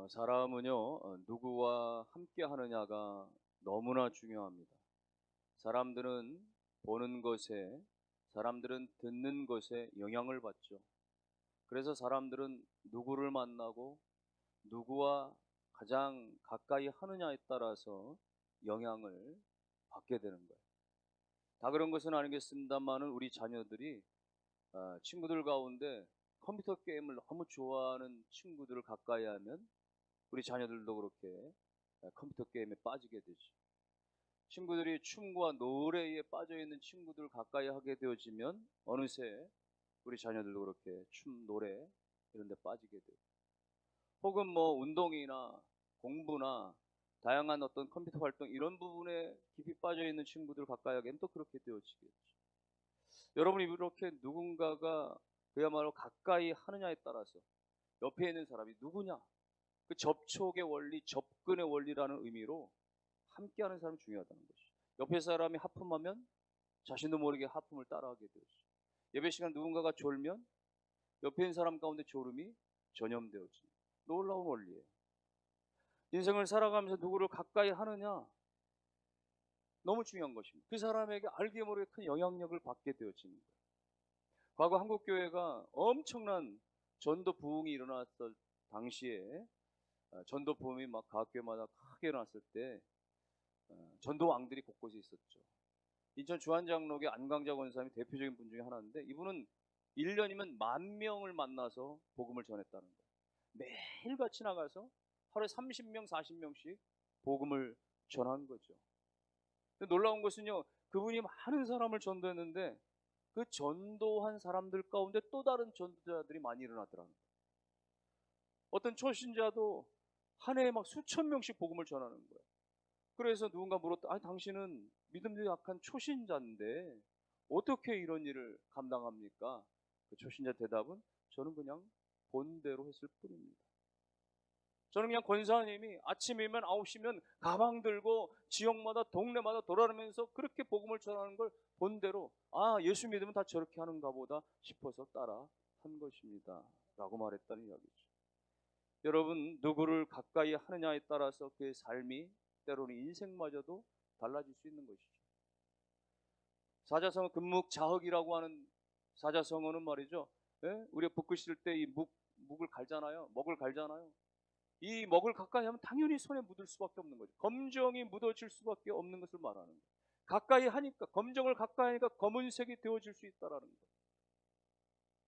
어, 사람은요, 어, 누구와 함께 하느냐가 너무나 중요합니다. 사람들은 보는 것에, 사람들은 듣는 것에 영향을 받죠. 그래서 사람들은 누구를 만나고 누구와 가장 가까이 하느냐에 따라서 영향을 받게 되는 거예요. 다 그런 것은 아니겠습니다만은 우리 자녀들이 어, 친구들 가운데 컴퓨터 게임을 너무 좋아하는 친구들을 가까이 하면 우리 자녀들도 그렇게 어, 컴퓨터 게임에 빠지게 되죠. 친구들이 춤과 노래에 빠져 있는 친구들 가까이 하게 되어지면 어느새 우리 자녀들도 그렇게 춤, 노래 이런 데 빠지게 돼요. 혹은 뭐 운동이나 공부나 다양한 어떤 컴퓨터 활동 이런 부분에 깊이 빠져 있는 친구들 가까이 하게 되면 또 그렇게 되어지겠죠. 여러분이 이렇게 누군가가 그야말로 가까이 하느냐에 따라서 옆에 있는 사람이 누구냐 그 접촉의 원리, 접근의 원리라는 의미로 함께하는 사람이 중요하다는 것이죠. 옆에 사람이 하품하면 자신도 모르게 하품을 따라하게 되죠. 예배 시간 누군가가 졸면 옆에 있는 사람 가운데 졸음이 전염되어지. 놀라운 원리예요. 인생을 살아가면서 누구를 가까이 하느냐 너무 중요한 것입니다. 그 사람에게 알게 모르게 큰 영향력을 받게 되어지는 거예요. 과거 한국 교회가 엄청난 전도 부흥이 일어났을 당시에 어, 전도 부흥이 막각 교회마다 크게 일어났을 때 어, 전도 왕들이 곳곳에 있었죠. 인천 주한장로교 안광자 권사님이 대표적인 분 중에 하나인데 이분은 1년이면 만 명을 만나서 복음을 전했다는 거예요. 매일같이 나가서 하루에 30명, 40명씩 복음을 전한 거죠. 놀라운 것은요, 그분이 많은 사람을 전도했는데 그 전도한 사람들 가운데 또 다른 전도자들이 많이 일어나더라는 거예요. 어떤 초신자도 한 해에 막 수천 명씩 복음을 전하는 거예요. 그래서 누군가 물었다. 아니, 당신은 믿음이 약한 초신자인데 어떻게 이런 일을 감당합니까? 그 초신자 대답은 저는 그냥 본대로 했을 뿐입니다. 저는 그냥 권사님이 아침이면 9시면 가방 들고 지역마다 동네마다 돌아다니면서 그렇게 복음을 전하는 걸 본대로 아 예수 믿으면 다 저렇게 하는가 보다 싶어서 따라 한 것입니다. 라고 말했다는 이야기죠. 여러분 누구를 가까이 하느냐에 따라서 그의 삶이 때로는 인생마저도 달라질 수 있는 것이죠. 사자성어 금묵자흑이라고 하는 사자성어는 말이죠. 예? 우리가 붓고 있을 때 이 묵, 묵을 갈잖아요. 먹을 갈잖아요. 이 먹을 가까이 하면 당연히 손에 묻을 수밖에 없는 거죠. 검정이 묻어질 수밖에 없는 것을 말하는 거예요. 가까이 하니까 검정을 가까이 하니까 검은색이 되어질 수 있다라는 거예요.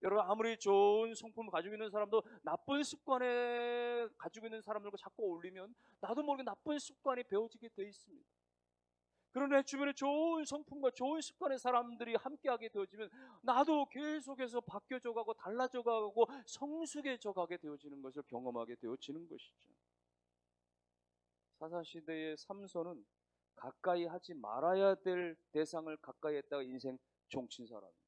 여러분 아무리 좋은 성품을 가지고 있는 사람도 나쁜 습관에 가지고 있는 사람들과 자꾸 어울리면 나도 모르게 나쁜 습관이 배워지게 돼 있습니다. 그러나 주변에 좋은 성품과 좋은 습관의 사람들이 함께하게 되어지면 나도 계속해서 바뀌어져 가고 달라져 가고 성숙해져 가게 되어지는 것을 경험하게 되어지는 것이죠. 사사시대의 삼손은 가까이 하지 말아야 될 대상을 가까이 했다가 인생 종친 사람입니다.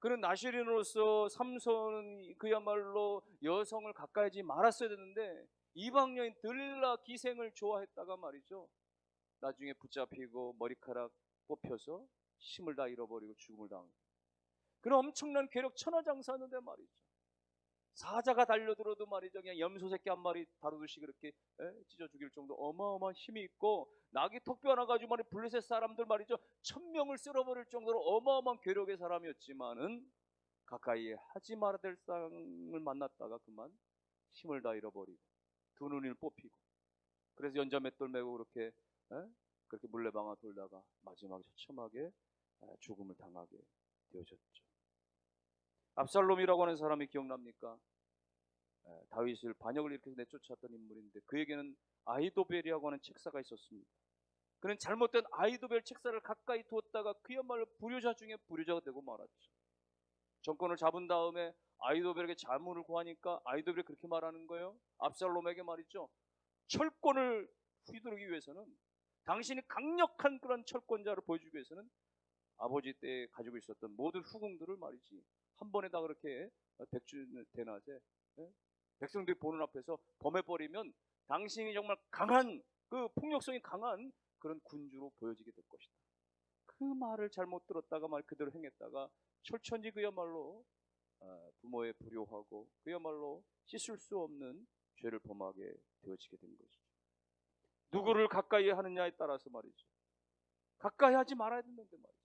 그는 나시린으로서 삼손은 그야말로 여성을 가까이 하지 말았어야 되는데 이방 여인 들라 기생을 좋아했다가 말이죠. 나중에 붙잡히고 머리카락 뽑혀서 힘을 다 잃어버리고 죽음을 당하고 그런 엄청난 괴력 천하장사였는데 말이죠. 사자가 달려들어도 말이죠. 그냥 염소 새끼 한 마리 다루듯이 그렇게 에? 찢어 죽일 정도 어마어마한 힘이 있고 낙이 턱뼈 하나 가지고 말이 블레셋 사람들 말이죠. 천 명을 쓸어버릴 정도로 어마어마한 괴력의 사람이었지만은 가까이 하지 말아야 될 사람을 만났다가 그만 힘을 다 잃어버리고 두 눈을 뽑히고 그래서 연자맷돌 메고 그렇게 에? 그렇게 물레방아 돌다가 마지막에 처참하게 죽음을 당하게 되어졌죠. 압살롬이라고 하는 사람이 기억납니까? 다윗을 반역을 일으켜서 내쫓았던 인물인데 그에게는 아이도벨이라고 하는 책사가 있었습니다. 그는 잘못된 아이도벨 책사를 가까이 두었다가 그야말로 불효자 중에 불효자가 되고 말았죠. 정권을 잡은 다음에 아이도벨에게 자문을 구하니까 아이도벨이 그렇게 말하는 거예요. 압살롬에게 말이죠. 철권을 휘두르기 위해서는 당신이 강력한 그런 철권자를 보여주기 위해서는 아버지 때 가지고 있었던 모든 후궁들을 말이지 한 번에 다 그렇게 백주 대낮에 예? 백성들이 보는 앞에서 범해버리면 당신이 정말 강한 그 폭력성이 강한 그런 군주로 보여지게 될 것이다. 그 말을 잘못 들었다가 말 그대로 행했다가 철천지 그야말로 어, 부모에 불효하고 그야말로 씻을 수 없는 죄를 범하게 되어지게 된 것이죠. 누구를 가까이 하느냐에 따라서 말이죠. 가까이 하지 말아야 되는데 말이죠.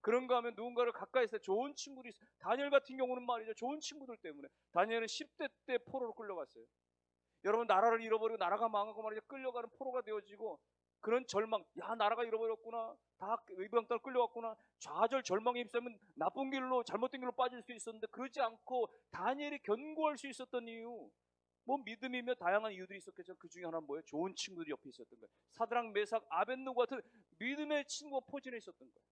그런가 하면 누군가를 가까이서 좋은 친구들이 있어요. 다니엘 같은 경우는 말이죠. 좋은 친구들 때문에 다니엘은 10대 때 포로로 끌려갔어요. 여러분 나라를 잃어버리고 나라가 망하고 말이죠. 끌려가는 포로가 되어지고 그런 절망, 야 나라가 잃어버렸구나, 다 의병 따라 끌려갔구나, 좌절 절망에 휩싸면 나쁜 길로 잘못된 길로 빠질 수 있었는데 그러지 않고 다니엘이 견고할 수 있었던 이유, 뭐 믿음이며 다양한 이유들이 있었겠죠. 그 중에 하나는 뭐예요? 좋은 친구들이 옆에 있었던 거예요. 사드랑 메삭 아벤노 같은 믿음의 친구가 포진해 있었던 거예요.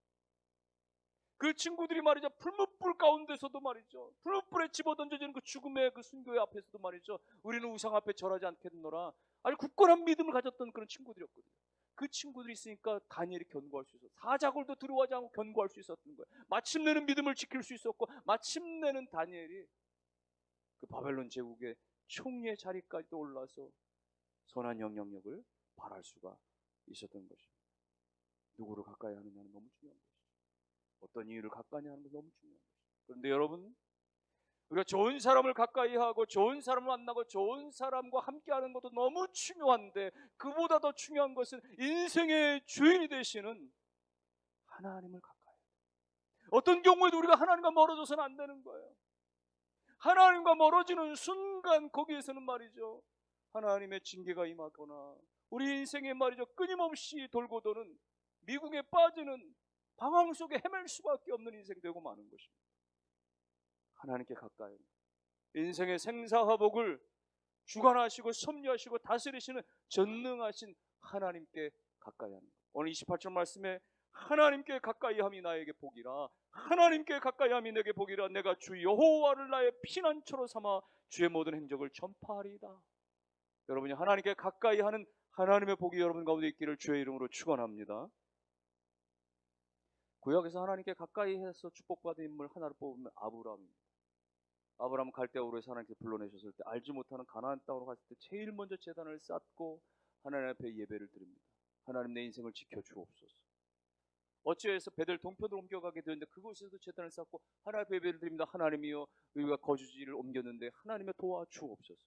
그 친구들이 말이죠. 풀무불 가운데서도 말이죠. 풀무불에 집어던져지는 그 죽음의 그 순교의 앞에서도 말이죠. 우리는 우상 앞에 절하지 않겠노라. 아주 굳건한 믿음을 가졌던 그런 친구들이었거든요. 그 친구들이 있으니까 다니엘이 견고할 수 있었어. 사자굴도 두려워하지 않고 견고할 수 있었던 거예요. 마침내는 믿음을 지킬 수 있었고 마침내는 다니엘이 그 바벨론 제국의 총리의 자리까지도 올라서 선한 영향력을 발할 수가 있었던 것입니다. 누구를 가까이 하느냐는 너무 중요한 것이죠. 어떤 이유를 가까이 하는 건 너무 중요한 것이죠. 그런데 여러분 우리가 좋은 사람을 가까이 하고 좋은 사람을 만나고 좋은 사람과 함께 하는 것도 너무 중요한데 그보다 더 중요한 것은 인생의 주인이 되시는 하나님을 가까이. 어떤 경우에도 우리가 하나님과 멀어져서는 안 되는 거예요. 하나님과 멀어지는 순간 거기에서는 말이죠. 하나님의 징계가 임하거나 우리 인생에 말이죠. 끊임없이 돌고 도는 미국에 빠지는 방황 속에 헤맬 수밖에 없는 인생 되고 마는 것입니다. 하나님께 가까이 인생의 생사화복을 주관하시고 섭리하시고 다스리시는 전능하신 하나님께 가까이 하는 것. 오늘 28절 말씀에 하나님께 가까이 함이 나에게 복이라 하나님께 가까이 함이 내게 복이라 내가 주 여호와를 나의 피난처로 삼아 주의 모든 행적을 전파하리이다. 여러분이 하나님께 가까이 하는 하나님의 복이 여러분 가운데 있기를 주의 이름으로 축원합니다. 구약에서 하나님께 가까이 해서 축복받은 인물 하나를 뽑으면 아브라함입니다. 아브라함 갈대아우르에서 하나님께 불러내셨을 때 알지 못하는 가나안 땅으로 갔을 때 제일 먼저 제단을 쌓고 하나님 앞에 예배를 드립니다. 하나님 내 인생을 지켜 주옵소서. 어찌해서 베델 동편으로 옮겨가게 되었는데 그곳에서도 제단을 쌓고 하나님 예배를 드립니다. 하나님이여 우리가 거주지를 옮겼는데 하나님의 도와주옵소서.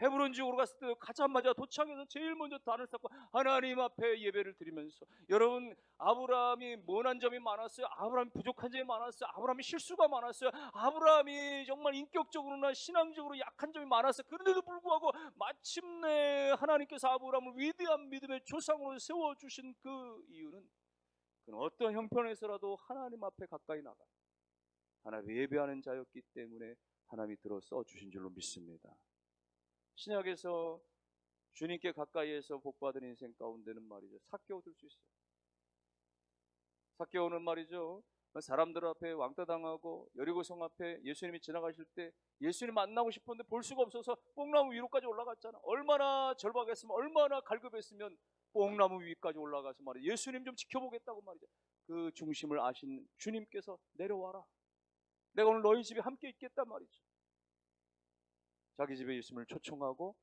헤브론 지역으로 갔을 때 가자마자 도착해서 제일 먼저 단을 쌓고 하나님 앞에 예배를 드리면서 여러분 아브라함이 모난 점이 많았어요. 아브라함이 부족한 점이 많았어요. 아브라함이 실수가 많았어요. 아브라함이 정말 인격적으로나 신앙적으로 약한 점이 많았어요. 그런데도 불구하고 마침내 하나님께서 아브라함을 위대한 믿음의 조상으로 세워 주신 그 이유는 그는 어떤 형편에서라도 하나님 앞에 가까이 나가 하나님 예배하는 자였기 때문에 하나님이 들어 써 주신 줄로 믿습니다. 신약에서 주님께 가까이에서 복받은 인생 가운데는 말이죠. 사개오 들수 있어요. 사개오는 말이죠. 사람들 앞에 왕따 당하고 여리고성 앞에 예수님이 지나가실 때 예수님 만나고 싶었는데 볼 수가 없어서 뽕나무 위로까지 올라갔잖아. 얼마나 절박했으면 얼마나 갈급했으면 뽕나무 위까지 올라가서 말이죠. 예수님 좀 지켜보겠다고 말이죠. 그 중심을 아신 주님께서 내려와라. 내가 오늘 너희 집에 함께 있겠단 말이죠. 자기 집에 예수님을 초청하고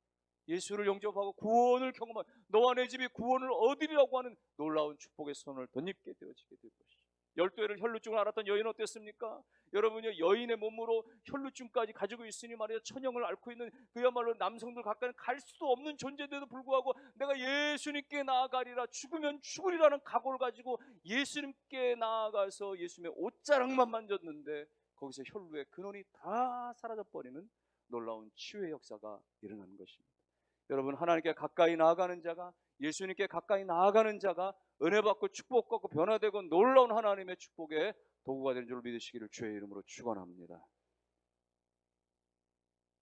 예수를 영접하고 구원을 경험한 너와 내 집이 구원을 얻으리라고 하는 놀라운 축복의 손을 덧입게 되어지게 될 것이죠. 열두 해를 혈루증을 앓았던 여인 어땠습니까? 여러분이 여인의 몸으로 혈루증까지 가지고 있으니 말이야 천형을 앓고 있는 그야말로 남성들 가까이 갈 수도 없는 존재인데도 불구하고 내가 예수님께 나아가리라 죽으면 죽으리라는 각오를 가지고 예수님께 나아가서 예수님의 옷자락만 만졌는데 거기서 혈루의 근원이 다 사라져 버리는 놀라운 치유의 역사가 일어나는 것입니다. 여러분 하나님께 가까이 나아가는 자가 예수님께 가까이 나아가는 자가 은혜 받고 축복 받고 변화되고 놀라운 하나님의 축복의 도구가 되는 줄 믿으시기를 주의 이름으로 축원합니다.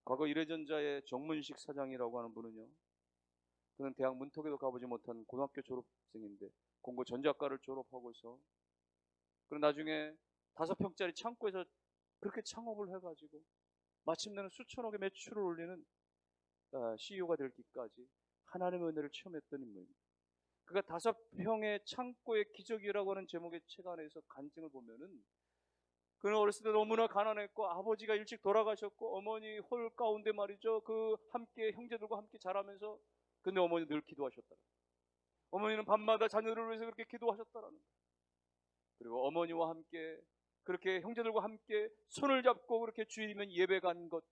과거 이래전자의 정문식 사장이라고 하는 분은요. 그는 대학 문턱에도 가보지 못한 고등학교 졸업생인데 공고 전작가를 졸업하고서 그리고 나중에 다섯 평짜리 창고에서 그렇게 창업을 해가지고 마침내는 수천억의 매출을 올리는 CEO가 되기까지 하나님의 은혜를 체험했던 인물입니다. 그가 다섯 평의 창고의 기적이라고 하는 제목의 책 안에서 간증을 보면은 그는 어렸을 때 너무나 가난했고 아버지가 일찍 돌아가셨고 어머니 홀 가운데 말이죠 그 함께 형제들과 함께 자라면서 근데 어머니 늘 기도하셨다. 어머니는 밤마다 자녀들을 위해서 그렇게 기도하셨다라는 거예요. 그리고 어머니와 함께 그렇게 형제들과 함께 손을 잡고 그렇게 주일이면 예배 간 것,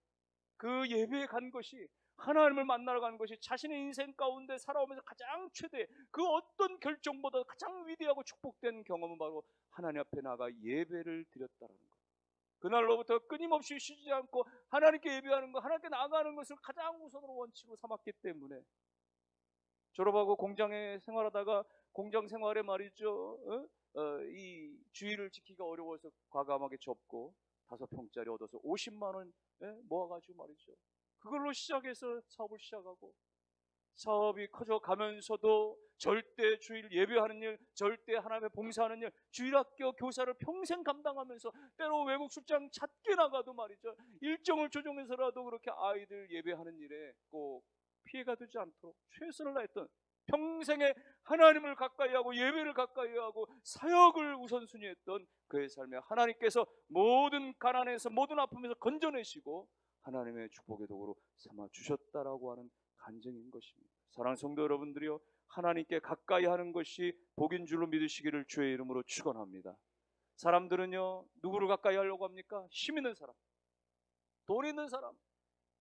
그 예배에 간 것이 하나님을 만나러 가는 것이 자신의 인생 가운데 살아오면서 가장 최대 그 어떤 결정보다 가장 위대하고 축복된 경험은 바로 하나님 앞에 나가 예배를 드렸다라는 것. 그날로부터 끊임없이 쉬지 않고 하나님께 예배하는 것, 하나님께 나아가는 것을 가장 우선으로 원칙으로 삼았기 때문에 졸업하고 공장에 생활하다가 공장 생활에 말이죠, 어? 어, 이 주의를 지키기가 어려워서 과감하게 접고 다섯 평짜리 얻어서 50만 원 예? 모아가지고 말이죠. 그걸로 시작해서 사업을 시작하고 사업이 커져가면서도 절대 주일 예배하는 일, 절대 하나님의 봉사하는 일, 주일학교 교사를 평생 감당하면서 때로 외국 출장 잦게 나가도 말이죠. 일정을 조정해서라도 그렇게 아이들 예배하는 일에 꼭 피해가 되지 않도록 최선을 다했던 평생에 하나님을 가까이 하고 예배를 가까이 하고 사역을 우선순위했던 그의 삶에 하나님께서 모든 가난에서 모든 아픔에서 건져내시고 하나님의 축복의 도구로 삼아 주셨다라고 하는 간증인 것입니다. 사랑하는 성도 여러분들이요 하나님께 가까이 하는 것이 복인 줄로 믿으시기를 주의 이름으로 축원합니다. 사람들은요 누구를 가까이 하려고 합니까? 힘 있는 사람, 돈 있는 사람.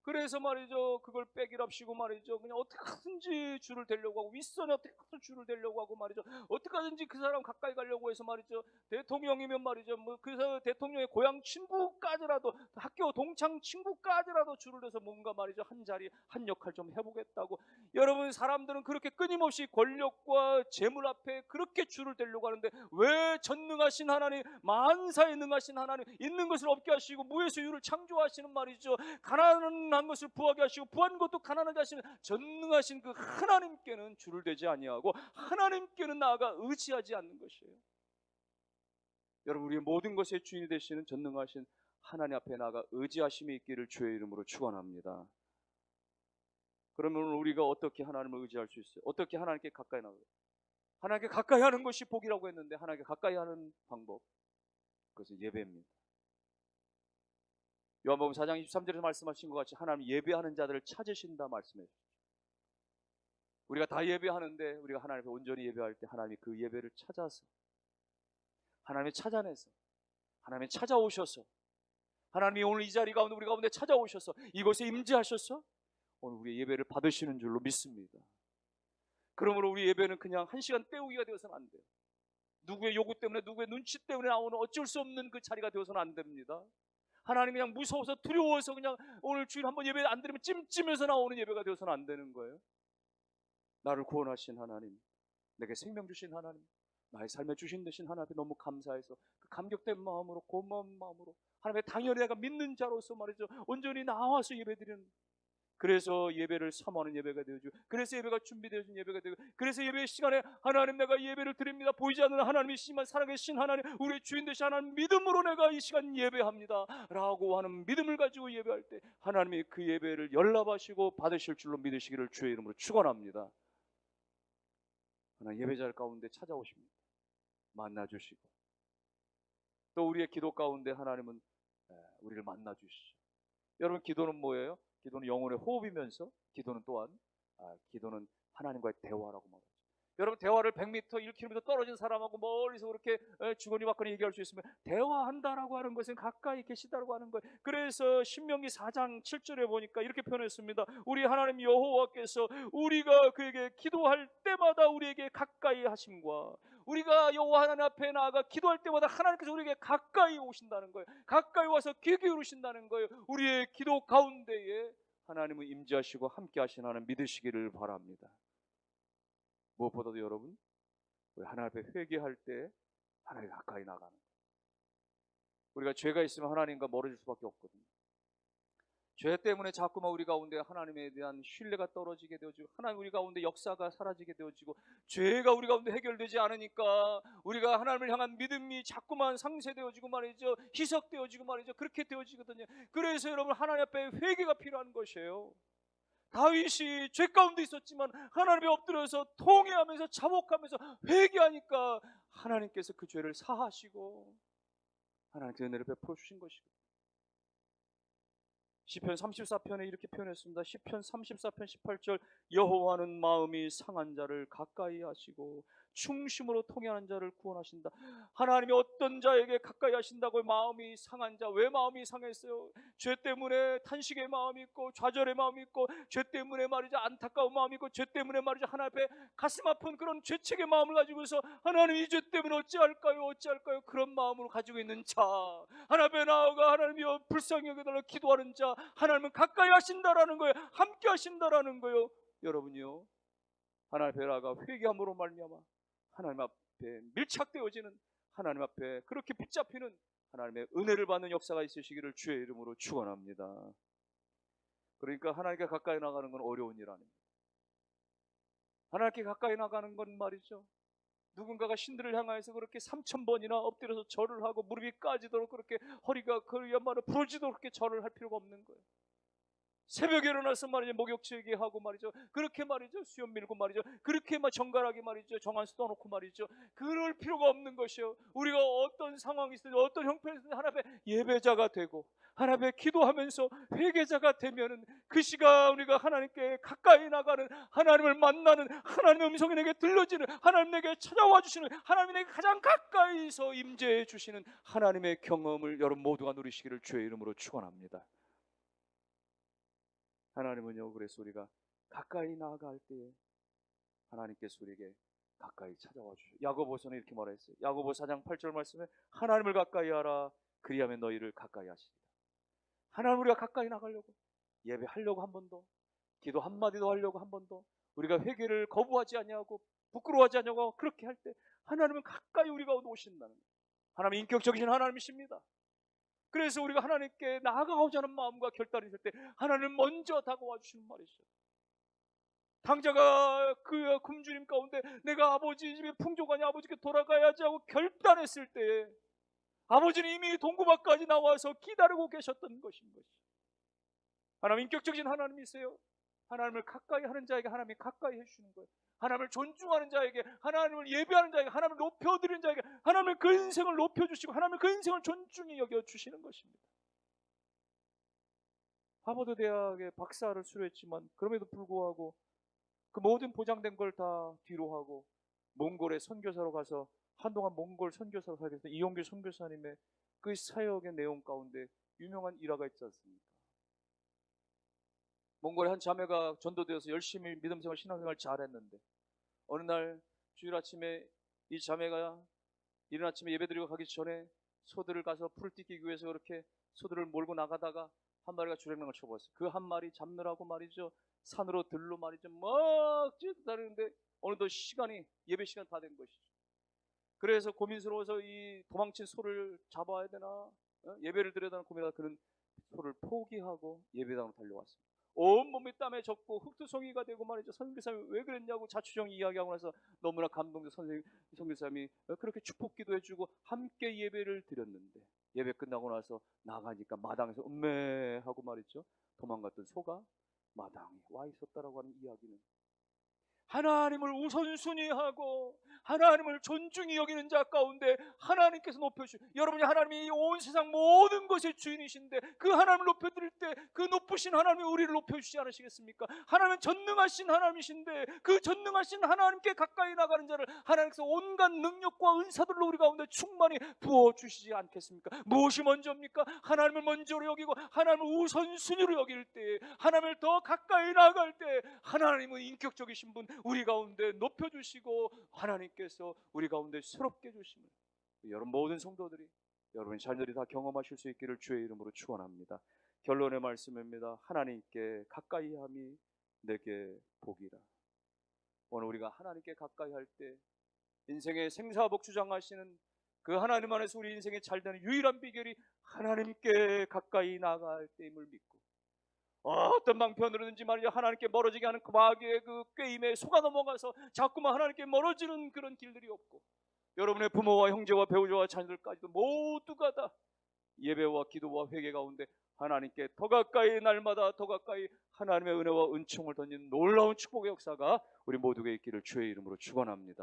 그래서 말이죠. 그걸 빼기랍시고 말이죠. 그냥 어떻게 하든지 줄을 대려고 하고 윗선에 어떻게 하든 줄을 대려고 하고 말이죠. 어떻게 하든지 그 사람 가까이 가려고 해서 말이죠. 대통령이면 말이죠. 뭐 그래서 대통령의 고향 친구까지라도 학교 동창 친구까지라도 줄을 대서 뭔가 말이죠. 한 자리 한 역할 좀 해보겠다고. 여러분 사람들은 그렇게 끊임없이 권력과 재물 앞에 그렇게 줄을 대려고 하는데 왜 전능하신 하나님 만사에 능하신 하나님 있는 것을 없게 하시고 무에서 유를 창조하시는 말이죠. 가난한 것을 부하게 하시고 부한 것도 가난하게 하시는 전능하신 그 하나님께는 줄을 대지 아니하고 하나님께는 나아가 의지하지 않는 것이에요 여러분 우리의 모든 것의 주인이 되시는 전능하신 하나님 앞에 나아가 의지하심이 있기를 주의 이름으로 축원합니다. 그러면 우리가 어떻게 하나님을 의지할 수 있어요? 어떻게 하나님께 가까이 나가요? 하나님께 가까이 하는 것이 복이라고 했는데 하나님께 가까이 하는 방법 그것은 예배입니다. 요한복음 4장 23절에서 말씀하신 것 같이 하나님 예배하는 자들을 찾으신다 말씀해 주시죠. 우리가 다 예배하는데 우리가 하나님 앞에 온전히 예배할 때 하나님이 그 예배를 찾아서 하나님이 찾아내서 하나님이 찾아오셔서 하나님이 오늘 이 자리 가운데 우리 가운데 찾아오셔서 이곳에 임재하셔서 오늘 우리 예배를 받으시는 줄로 믿습니다. 그러므로 우리 예배는 그냥 한 시간 때우기가 되어서는 안 돼요. 누구의 요구 때문에 누구의 눈치 때문에 나오는 어쩔 수 없는 그 자리가 되어서는 안 됩니다. 하나님 그냥 무서워서 두려워서 그냥 오늘 주일 한번 예배 안 드리면 찜찜해서 나오는 예배가 되어서는 안 되는 거예요. 나를 구원하신 하나님, 내게 생명 주신 하나님, 나의 삶에 주신 대신 하나님 앞에 너무 감사해서 그 감격된 마음으로 고마운 마음으로 하나님의 당연히 내가 믿는 자로서 말이죠 온전히 나와서 예배드리는 그래서 예배를 사모하는 예배가 되어지고 그래서 예배가 준비되어진 예배가 되고 그래서 예배 시간에 하나님 내가 예배를 드립니다. 보이지 않는 하나님이시지만 살아계신 하나님 우리 주인 되신 하나님 믿음으로 내가 이 시간 예배합니다. 라고 하는 믿음을 가지고 예배할 때 하나님이 그 예배를 연락하시고 받으실 줄로 믿으시기를 주의 이름으로 축원합니다. 하나님 예배자 가운데 찾아오십니다. 만나주시고. 또 우리의 기도 가운데 하나님은 우리를 만나주시죠. 여러분 기도는 뭐예요? 기도는 영혼의 호흡이면서 기도는 또한 아, 기도는 하나님과의 대화라고 말하죠. 여러분 대화를 100m, 1km 떨어진 사람하고 멀리서 그렇게 주거니 받거니 얘기할 수 있으면 대화한다라고 하는 것은 가까이 계시다라고 하는 거예요. 그래서 신명기 4장 7절에 보니까 이렇게 표현했습니다. 우리 하나님 여호와께서 우리가 그에게 기도할 때마다 우리에게 가까이 하심과 우리가 여호와 하나님 앞에 나아가 기도할 때마다 하나님께서 우리에게 가까이 오신다는 거예요. 가까이 와서 귀 기울이신다는 거예요. 우리의 기도 가운데에 하나님은 임재하시고 함께 하나님 믿으시기를 바랍니다. 무엇보다도 여러분 우리 하나님 앞에 회개할 때 하나님 가까이 나가는 거예요. 우리가 죄가 있으면 하나님과 멀어질 수밖에 없거든요. 죄 때문에 자꾸만 우리 가운데 하나님에 대한 신뢰가 떨어지게 되어지고 하나님 우리 가운데 역사가 사라지게 되어지고 죄가 우리 가운데 해결되지 않으니까 우리가 하나님을 향한 믿음이 자꾸만 상쇄되어지고 말이죠 희석되어지고 말이죠 그렇게 되어지거든요 그래서 여러분 하나님 앞에 회개가 필요한 것이에요 다윗이 죄 가운데 있었지만 하나님에 엎드려서 통회하면서 자복하면서 회개하니까 하나님께서 그 죄를 사하시고 하나님께 은혜를 베풀어 주신 것이고 시편 34편에 이렇게 표현했습니다. 시편 34편 18절 여호와는 마음이 상한 자를 가까이 하시고 충심으로 통행하는 자를 구원하신다. 하나님이 어떤 자에게 가까이 하신다고 마음이 상한 자, 왜 마음이 상했어요? 죄 때문에 탄식의 마음이 있고 좌절의 마음이 있고 죄 때문에 말이죠 안타까운 마음이 있고 죄 때문에 말이죠 하나님 앞에 가슴 아픈 그런 죄책의 마음을 가지고서 하나님 이 죄 때문에 어찌할까요? 어찌할까요? 그런 마음으로 가지고 있는 자. 하나님 앞에 나아가 하나님이여 불쌍히 여겨달라 기도하는 자 하나님은 가까이 하신다라는 거예요. 함께 하신다라는 거예요. 여러분이요. 하나님 앞에 나아가 회개함으로 말미암아 하나님 앞에 밀착되어지는 하나님 앞에 그렇게 붙잡히는 하나님의 은혜를 받는 역사가 있으시기를 주의 이름으로 축원합니다. 그러니까 하나님께 가까이 나가는 건 어려운 일 아닙니다. 하나님께 가까이 나가는 건 말이죠. 누군가가 신들을 향하여서 그렇게 3천 번이나 엎드려서 절을 하고 무릎이 까지도록 그렇게 허리가 그야말로 부러지도록 그렇게 절을 할 필요가 없는 거예요. 새벽에 일어나서 말이죠. 목욕지게 하고 말이죠. 그렇게 말이죠. 수염 밀고 말이죠. 그렇게 막 정갈하게 말이죠. 정한 써놓고 말이죠. 그럴 필요가 없는 것이요. 우리가 어떤 상황이 있든 어떤 형편이든 하나님의 예배자가 되고 하나님의 기도하면서 회개자가 되면은 그 시간 우리가 하나님께 가까이 나가는 하나님을 만나는 하나님의 음성이 내게 들려지는 하나님 내게 찾아와 주시는 하나님 내게 가장 가까이서 임재해 주시는 하나님의 경험을 여러분 모두가 누리시기를 주의 이름으로 축원합니다. 하나님은요 그래서 우리가 가까이 나아갈 때에 하나님께서 우리에게 가까이 찾아와 주시오. 야고보서는 이렇게 말했어요. 야고보 4장 8절 말씀에 하나님을 가까이 하라 그리하면 너희를 가까이 하시리라. 하나님 우리가 가까이 나가려고 예배하려고 한 번 더 기도 한 마디도 하려고 한 번 더 우리가 회개를 거부하지 아니하고 부끄러워하지 않냐고 그렇게 할 때 하나님은 가까이 우리가 오신다는. 하나님 인격적이신 하나님이십니다. 그래서 우리가 하나님께 나아가고자 하는 마음과 결단이 있을 때 하나님 먼저 다가와 주시는 말이죠. 당자가 그 굶주림 가운데 내가 아버지 집에 풍족하니 아버지께 돌아가야지 하고 결단했을 때에 아버지는 이미 동구 밖까지 나와서 기다리고 계셨던 것인 것이죠. 하나님 인격적인 하나님이세요. 하나님을 가까이 하는 자에게 하나님이 가까이 해주시는 거예요. 하나님을 존중하는 자에게, 하나님을 예배하는 자에게, 하나님을 높여드리는 자에게, 하나님의 그 인생을 높여주시고, 하나님의 그 인생을 존중히 여겨주시는 것입니다. 하버드 대학의 박사를 수료했지만, 그럼에도 불구하고 그 모든 보장된 걸 다 뒤로 하고, 몽골에 선교사로 가서 한동안 몽골 선교사로 됐던 이용규 선교사님의 그 사역의 내용 가운데 유명한 일화가 있지 않습니까? 몽골의 한 자매가 전도되어서 열심히 믿음생활 신앙생활 잘했는데 어느 날 주일 아침에 이 자매가 이른 아침에 예배드리고 가기 전에 소들을 가서 풀을 뜯기 위해서 그렇게 소들을 몰고 나가다가 한 마리가 주랭랑을 쳐버렸어요. 그 한 마리 잡느라고 말이죠. 산으로 들로 말이죠. 막 뛰다니는데 어느덧 시간이 예배 시간 다 된 것이죠. 그래서 고민스러워서 이 도망친 소를 잡아야 되나 어? 예배를 드려야 되나 고민하다 그는 소를 포기하고 예배당으로 달려왔습니다. 온몸이 땀에 젖고 흙투성이가 되고 말이죠. 선교사님이 왜 그랬냐고 자추정 이야기하고 나서 너무나 감동돼서 선생님, 선교사님이 그렇게 축복 기도해주고 함께 예배를 드렸는데 예배 끝나고 나서 나가니까 마당에서 음매하고 말이죠. 도망갔던 소가 마당에 와 있었다라고 하는 이야기는 하나님을 우선순위 하고 하나님을 존중히 여기는 자 가운데 하나님께서 높여주시고 여러분이 하나님이 온 세상 모든 것의 주인이신데 그 하나님을 높여드릴 때 그 높으신 하나님이 우리를 높여주시지 않으시겠습니까? 하나님은 전능하신 하나님이신데 그 전능하신 하나님께 가까이 나가는 자를 하나님께서 온갖 능력과 은사들로 우리 가운데 충만히 부어주시지 않겠습니까? 무엇이 먼저입니까? 하나님을 먼저로 여기고 하나님을 우선순위로 여길 때 하나님을 더 가까이 나갈 때 하나님은 인격적이신 분 우리 가운데 높여주시고 하나님께서 우리 가운데 새롭게 주심을 여러분 모든 성도들이 여러분의 자녀들이 다 경험하실 수 있기를 주의 이름으로 축원합니다. 결론의 말씀입니다. 하나님께 가까이함이 내게 복이라. 오늘 우리가 하나님께 가까이 할 때 인생의 생사복 주장하시는 그 하나님 안에서 우리 인생이 잘 되는 유일한 비결이 하나님께 가까이 나갈 때임을 믿고 어떤 방편으로든지 말이야 하나님께 멀어지게 하는 그 마귀의 그 꾀임에 속아 넘어가서 자꾸만 하나님께 멀어지는 그런 길들이 없고 여러분의 부모와 형제와 배우자와 자녀들까지도 모두가 다 예배와 기도와 회개 가운데 하나님께 더 가까이 날마다 더 가까이 하나님의 은혜와 은총을 던지는 놀라운 축복의 역사가 우리 모두에게 있기를 주의 이름으로 축원합니다.